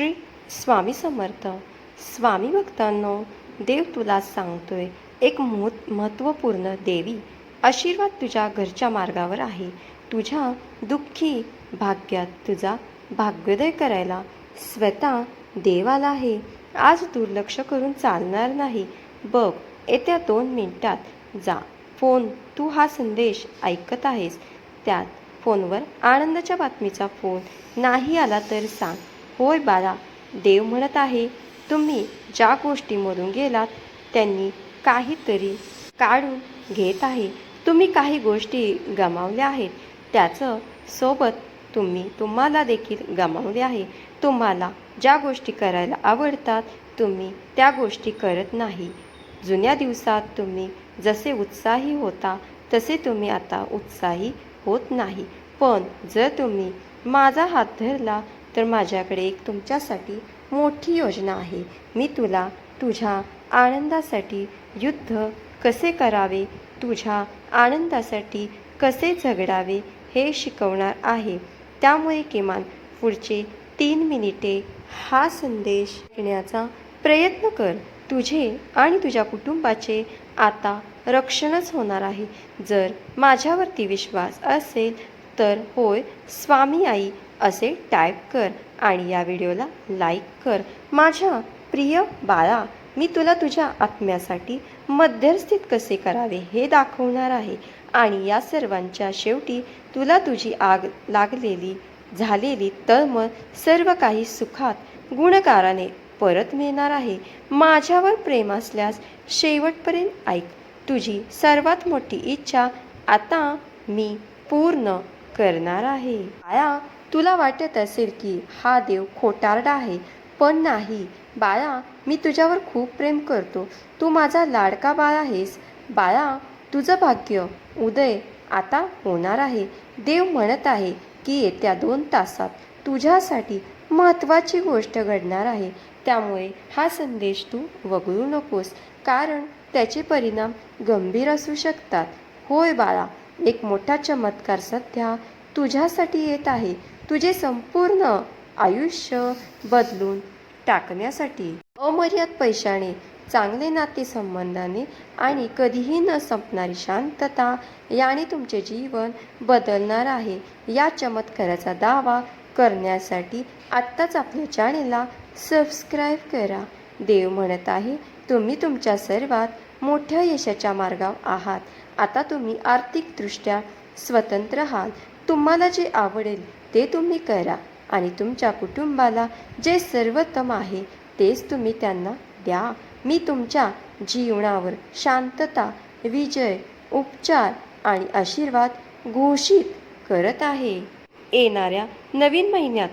श्री स्वामी समर्थ. स्वामी भक्तांनो देव तुला सांगतोय एक मोत महत्त्वपूर्ण देवी आशीर्वाद तुझ्या घरच्या मार्गावर आहे. तुझ्या दुःखी भाग्यात तुझा भाग्योदय करायला स्वतः देवाला आहे. आज दुर्लक्ष करून चालणार नाही. बघ येत्या दोन मिनिटात जा. फोन तू हा संदेश ऐकत आहेस. त्यात फोनवर आनंदाच्या बातमीचा फोन नाही आला तर सांग. होय बाळा देव म्हणत आहे तुम्ही ज्या गोष्टीमधून गेलात त्यांनी काहीतरी काढून घेत आहे. तुम्ही काही गोष्टी गमावल्या आहेत त्याचं सोबत तुम्ही तुम्हाला देखील गमावले आहे. तुम्हाला ज्या गोष्टी करायला आवडतात तुम्ही त्या गोष्टी करत नाही. जुन्या दिवसात तुम्ही जसे उत्साही होता तसे तुम्ही आता उत्साही होत नाही. पण जर तुम्ही माझा हात धरला तर माझ्याकडे एक तुमच्यासाठी मोठी योजना आहे. मी तुला तुझ्या आनंदासाठी युद्ध कसे करावे तुझ्या आनंदासाठी कसे झगडावे हे शिकवणार आहे. त्यामुळे किमान पुढचे तीन मिनिटे हा संदेश घेण्याचा प्रयत्न कर. तुझे आणि तुझ्या कुटुंबाचे आता रक्षणच होणार आहे. जर माझ्यावरती विश्वास असेल तर होय स्वामी आई असे टाईप कर आणि या व्हिडिओला लाईक कर. माझ्या प्रिय बाळा मी तुला तुझ्या आत्म्यासाठी मध्यस्थित कसे करावे हे दाखवणार आहे आणि या सर्वांच्या शेवटी तुला तुझी आग लागलेली झालेली तळमळ सर्व काही सुखात गुणकाराने परत मिळणार आहे. माझ्यावर प्रेम असल्यास शेवटपर्यंत ऐक. तुझी सर्वात मोठी इच्छा आता मी पूर्ण करणार आहे. बाळा तुला वाटत असेल की हा देव खोटारडा आहे पण नाही. बाळा मी तुझ्यावर खूप प्रेम करतो. तू माझा लाडका बाळ आहेस. बाळा तुझं भाग्य उदय आता होणार आहे. देव म्हणत आहे की येत्या दोन तासात तुझ्यासाठी महत्त्वाची गोष्ट घडणार आहे. त्यामुळे हा संदेश तू वगळू नकोस कारण त्याचे परिणाम गंभीर असू शकतात. होय बाळा एक मोठा चमत्कार सध्या तुझ्यासाठी येत आहे. तुझे संपूर्ण आयुष्य बदलून टाकण्यासाठी. अमर्याद पैशाने चांगले नातेसंबंधाने आणि कधीही न संपणारी शांतता याने तुमचे जीवन बदलणार आहे. या चमत्काराचा दावा करण्यासाठी आत्ताच आपल्या चॅनेलला सबस्क्राईब करा. देव म्हणत आहे तुम्ही तुमच्या सर्वात मोठ्या यशाच्या मार्गावर आहात. आता तुम्ही आर्थिकदृष्ट्या स्वतंत्र आहात. तुम्हाला जे आवडेल ते तुम्ही करा आणि तुमच्या कुटुंबाला जे सर्वोत्तम आहे तेच तुम्ही त्यांना द्या. मी तुमच्या जीवनावर शांतता विजय उपचार आणि आशीर्वाद घोषित करत आहे. येणाऱ्या नवीन महिन्यात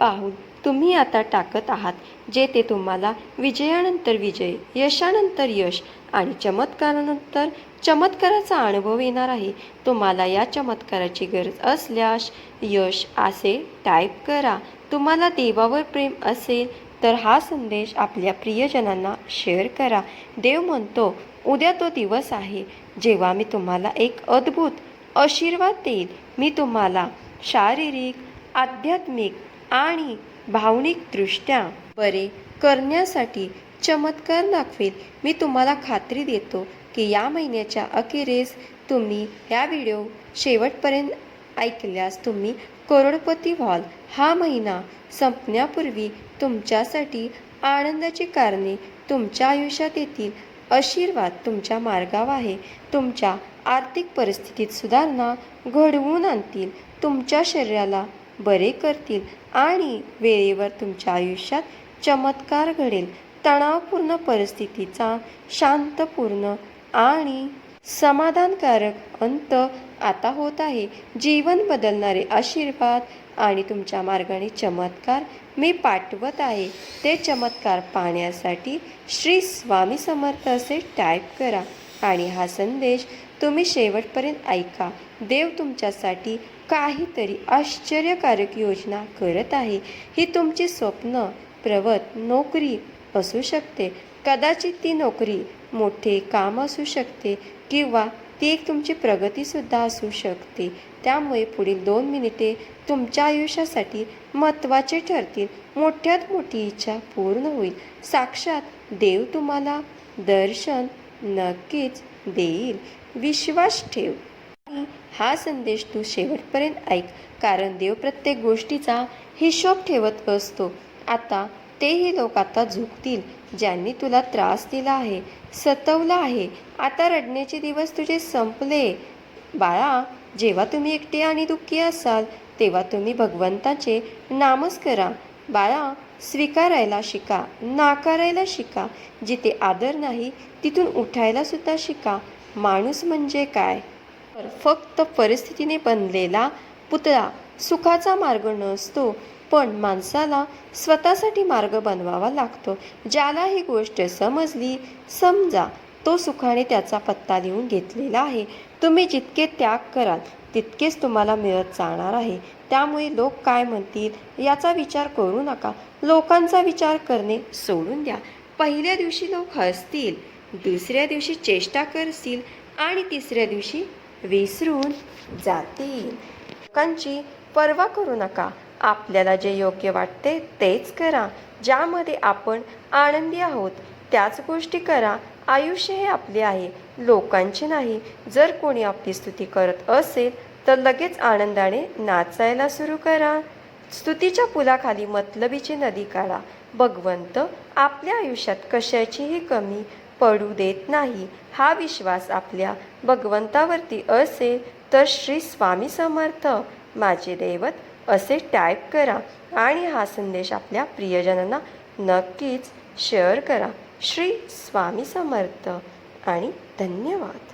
पाहून तुम्ही आता टाकत आहात जे ते तुम्हाला विजयानंतर विजय यशानंतर यश आणि चमत्कारानंतर चमत्काराचा अनुभव येणार आहे. तुम्हाला या चमत्काराची गरज असल्यास यश असे टाईप करा. तुम्हाला देवावर प्रेम असेल तर हा संदेश आपल्या प्रियजनांना शेअर करा. देव म्हणतो उद्या तो दिवस आहे जेव्हा मी तुम्हाला एक अद्भुत आशीर्वाद देईल मी तुम्हाला शारीरिक आध्यात्मिक आणि भावनिकदृष्ट्या बरे करण्यासाठी चमत्कार दाखवेल. मी तुम्हाला खात्री देतो की या महिन्याच्या अखेरीस तुम्ही ह्या व्हिडिओ शेवटपर्यंत ऐकल्यास तुम्ही करोडपती व्हाल. हा महिना संपण्यापूर्वी तुमच्यासाठी आनंदाची कारणे तुमच्या आयुष्यात येतील. आशीर्वाद तुमच्या मार्गावर आहे. तुमच्या आर्थिक परिस्थितीत सुधारणा घडवून आणतील. तुमच्या शरीराला बरे करतील आणि वेळेवर तुमच्या आयुष्यात चमत्कार घडेल. तणावपूर्ण परिस्थितीचा शांतपूर्ण आणि समाधानकारक अंत आता होत आहे. जीवन बदलणारे आशीर्वाद आणि तुमच्या मार्गाने चमत्कार मी पाठवत आहे. ते चमत्कार पाहण्यासाठी श्री स्वामी समर्थ असे टाईप करा आणि हा संदेश तुम्ही शेवटपर्यंत ऐका. देव तुमच्यासाठी काहीतरी आश्चर्यकारक योजना करत आहे. ही तुमची स्वप्न प्रवत नोकरी असू शकते. कदाचित ती नोकरी मोठे काम असू शकते किंवा ती एक तुमची प्रगतीसुद्धा असू शकते. त्यामुळे पुढील दोन मिनिटे तुमच्या आयुष्यासाठी महत्त्वाचे ठरतील. मोठ्यात मोठी इच्छा पूर्ण होईल. साक्षात देव तुम्हाला दर्शन नक्कीच देईल. विश्वास ठेव. हा संदेश तू शेवटपर्यंत ऐक कारण देव प्रत्येक गोष्टीचा हिशोब ठेवत असतो. आता तेही लोक आता झुकतील ज्यांनी तुला त्रास दिला आहे सतवला आहे. आता रडण्याचे दिवस तुझे संपले. बाळा जेव्हा तुम्ही एकटे आणि दुःखी असाल तेव्हा तुम्ही भगवंताचे नामच करा. बाळा स्वीकारायला शिका नाकारायला शिका. जिथे आदर नाही तिथून उठायला सुद्धा शिका. माणूस म्हणजे काय? फक्त परिस्थितीने बनलेला पुतळा सुखाचा मार्ग नसतो पण माणसाला स्वतःसाठी मार्ग बनवावा लागतो. ज्याला ही गोष्ट समजली समजा तो सुखाने त्याचा पत्ता लिहून घेतलेला आहे. तुम्ही जितके त्याग कराल तितकेच तुम्हाला मिळत जाणार आहे. त्यामुळे लोक काय म्हणतील याचा विचार करू नका. लोकांचा विचार करणे सोडून द्या. पहिल्या दिवशी लोक हसतील दुसऱ्या दिवशी चेष्टा करतील आणि तिसऱ्या दिवशी विसरून जातील. लोकांची पर्वा करू नका. आपल्याला जे योग्य वाटते तेच करा. ज्यामध्ये आपण आनंदी आहोत त्याच गोष्टी करा. आयुष्य हे आपले आहे. लोकांचे नाही. जर कोणी आपली स्तुती करत असेल तर लगेच आनंदाने नाचायला सुरू करा. स्तुतीच्या पुलाखाली मतलबीची नदी काढा. भगवंत आपल्या आयुष्यात कशाचीही कमी पडू देत नाही. हा विश्वास आपल्या भगवंतावरती असेल तर श्री स्वामी समर्थ. माझे दैवत असे टाईप करा आणि हा संदेश आपल्या प्रियजनांना नक्कीच शेअर करा. श्री स्वामी समर्थ आणि धन्यवाद.